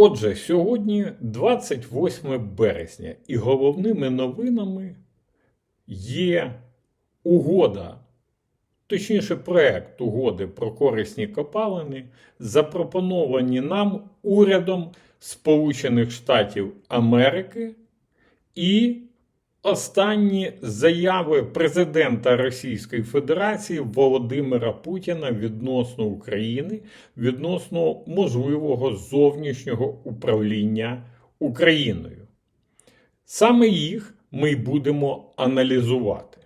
Отже, сьогодні 28 березня, і головними новинами є угода, точніше, проект угоди про корисні копалини, запропоновані нам урядом Сполучених Штатів Америки і останні заяви президента Російської Федерації Володимира Путіна відносно України, відносно можливого зовнішнього управління Україною. Саме їх ми й будемо аналізувати.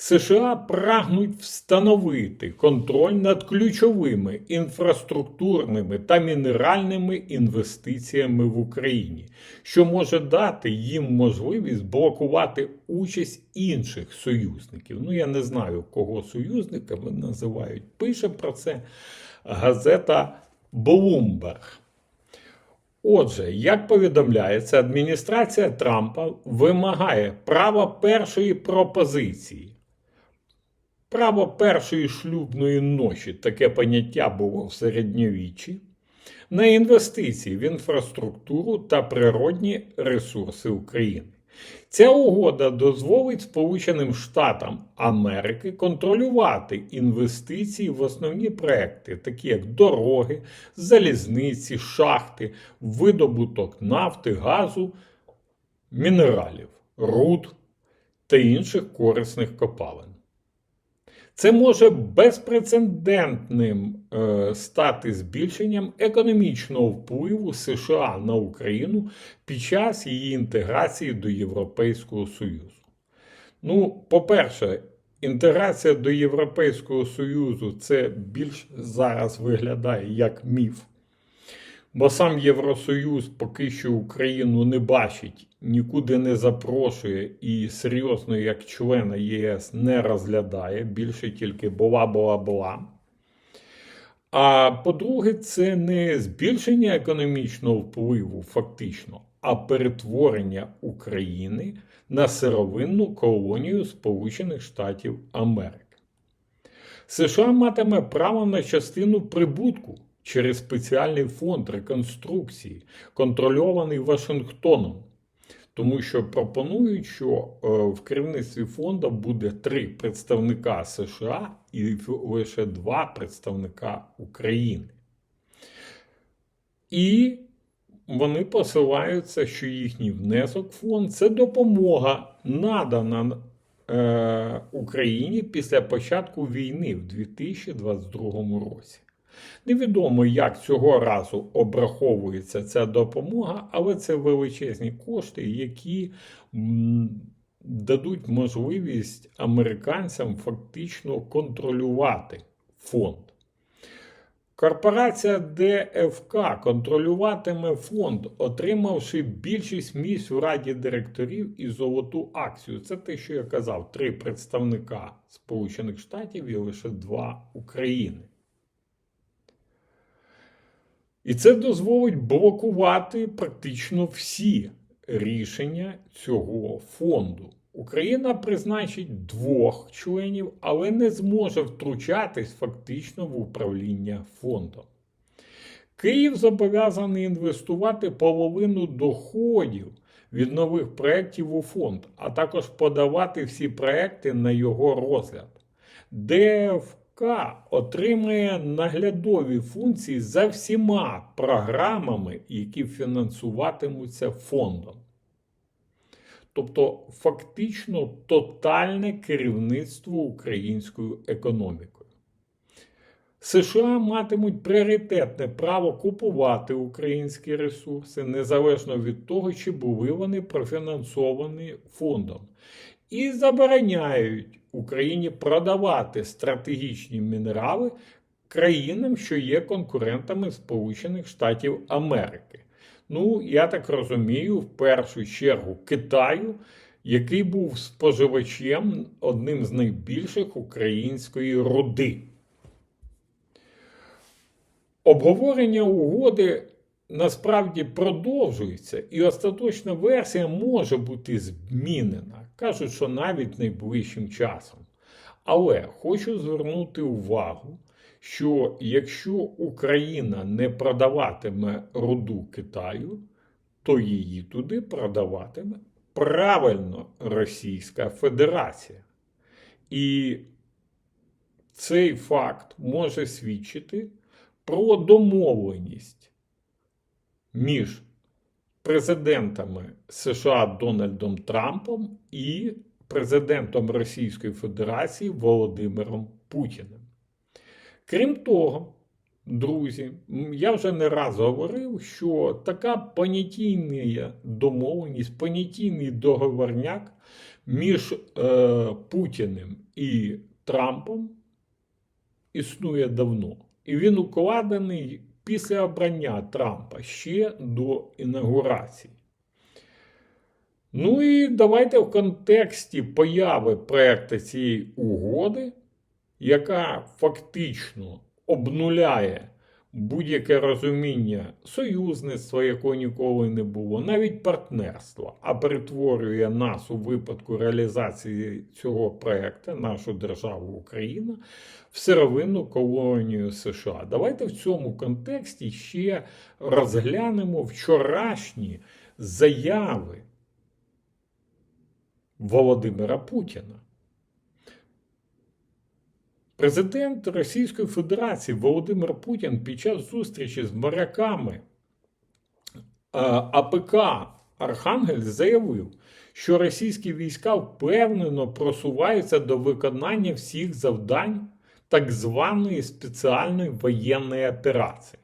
США прагнуть встановити контроль над ключовими інфраструктурними та мінеральними інвестиціями в Україні, що може дати їм можливість блокувати участь інших союзників. Ну, я не знаю, кого союзниками називають. Пише про це газета Bloomberg. Отже, як повідомляється, адміністрація Трампа вимагає права першої пропозиції. Право першої шлюбної ночі, таке поняття було в середньовіччі, на інвестиції в інфраструктуру та природні ресурси України. Ця угода дозволить Сполученим Штатам Америки контролювати інвестиції в основні проекти, такі як дороги, залізниці, шахти, видобуток нафти, газу, мінералів, руд та інших корисних копалин. Це може безпрецедентним е, стати збільшенням економічного впливу США на Україну під час її інтеграції до Європейського Союзу. Ну, по-перше, інтеграція до Європейського Союзу це більш зараз виглядає як міф. Бо сам Євросоюз поки що Україну не бачить, нікуди не запрошує і серйозно як члена ЄС не розглядає, більше тільки була-була-була. А по-друге, це не збільшення економічного впливу, фактично, а перетворення України на сировинну колонію Сполучених Штатів Америки. США матиме право на частину прибутку через спеціальний фонд реконструкції, контрольований Вашингтоном. Тому що пропонують, що е, в керівництві фонду буде три представника США і лише два представника України. І вони посилаються, що їхній внесок фонд це допомога, надана е, Україні після початку війни в 2022 році. Невідомо, як цього разу обраховується ця допомога, але це величезні кошти, які дадуть можливість американцям фактично контролювати фонд. Корпорація ДФК контролюватиме фонд, отримавши більшість місць в раді директорів і золоту акцію. Це те, що я казав: три представника Сполучених Штатів і лише два України. І це дозволить блокувати практично всі рішення цього фонду. Україна призначить двох членів, але не зможе втручатись фактично в управління фондом. Київ зобов'язаний інвестувати половину доходів від нових проєктів у фонд, а також подавати всі проекти на його розгляд. ДФК отримує наглядові функції за всіма програмами, які фінансуватимуться фондом. Тобто, фактично тотальне керівництво українською економікою. США матимуть пріоритетне право купувати українські ресурси незалежно від того, чи були вони профінансовані фондом, і забороняють Україні продавати стратегічні мінерали країнам, що є конкурентами Сполучених Штатів Америки. Ну, я так розумію, в першу чергу Китаю, який був споживачем одним з найбільших української руди. Обговорення угоди насправді продовжується, і остаточна версія може бути змінена. Кажуть, що навіть найближчим часом. Але хочу звернути увагу, що якщо Україна не продаватиме руду Китаю, то її туди продаватиме правильно Російська Федерація. І цей факт може свідчити про домовленість між президентами США Дональдом Трампом і президентом Російської Федерації Володимиром Путіним. Крім того, друзі, я вже не раз говорив, що така понятійна домовленість, понятійний договорняк між е, Путіним і Трампом існує давно. І він укладений після обрання Трампа ще до інаугурації. Ну і давайте в контексті появи проекту цієї угоди, яка фактично обнуляє будь-яке розуміння союзництва, якого ніколи не було, навіть партнерства, а перетворює нас у випадку реалізації цього проекту, нашу державу Україна, в сировинну колонію США. Давайте в цьому контексті ще розглянемо вчорашні заяви Володимира Путіна. Президент Російської Федерації Володимир Путін під час зустрічі з моряками е, АПК Архангель заявив, що російські війська впевнено просуваються до виконання всіх завдань так званої спеціальної воєнної операції.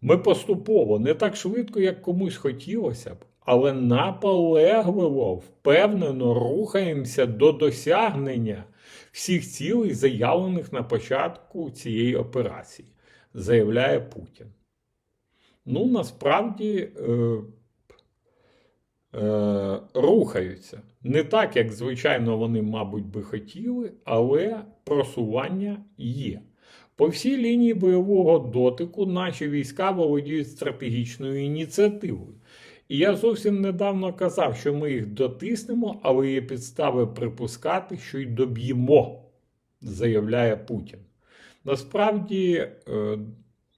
Ми поступово не так швидко, як комусь хотілося б, але наполегливо, впевнено рухаємося до досягнення всіх цілей, заявлених на початку цієї операції, заявляє Путін. Ну, насправді е, е, рухаються. Не так, як, звичайно, вони, мабуть, би хотіли, але просування є. По всій лінії бойового дотику наші війська володіють стратегічною ініціативою. І я зовсім недавно казав, що ми їх дотиснемо, але є підстави припускати, що й доб'ємо, заявляє Путін. Насправді, е,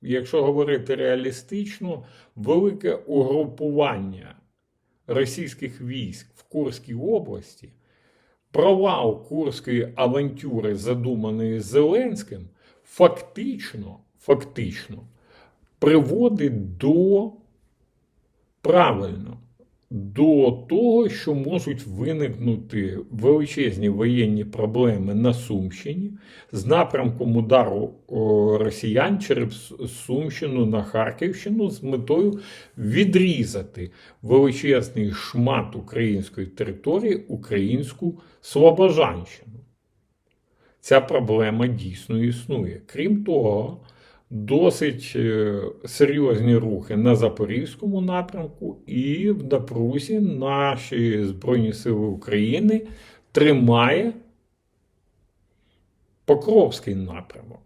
якщо говорити реалістично, велике угрупування російських військ в Курській області, провал Курської авантюри, задуманої Зеленським, фактично, фактично приводить до правильно до того, що можуть виникнути величезні воєнні проблеми на Сумщині з напрямком удару росіян через Сумщину на Харківщину з метою відрізати величезний шмат української території, українську Слобожанщину. Ця проблема дійсно існує. Крім того, досить е, серйозні рухи на Запорізькому напрямку, і в напрузі наші Збройні Сили України тримає Покровський напрямок.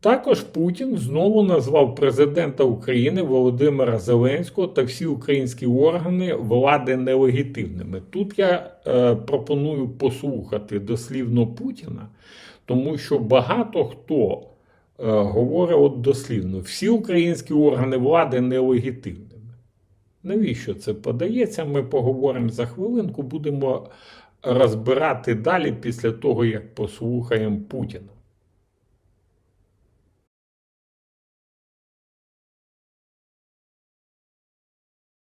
Також Путін знову назвав президента України Володимира Зеленського та всі українські органи влади нелегітимними. Тут я е, пропоную послухати дослівно Путіна, тому що багато хто говорить от дослівно: всі українські органи влади нелегітимними. Навіщо це подається? Ми поговоримо за хвилинку, будемо розбирати далі після того, як послухаємо Путіна.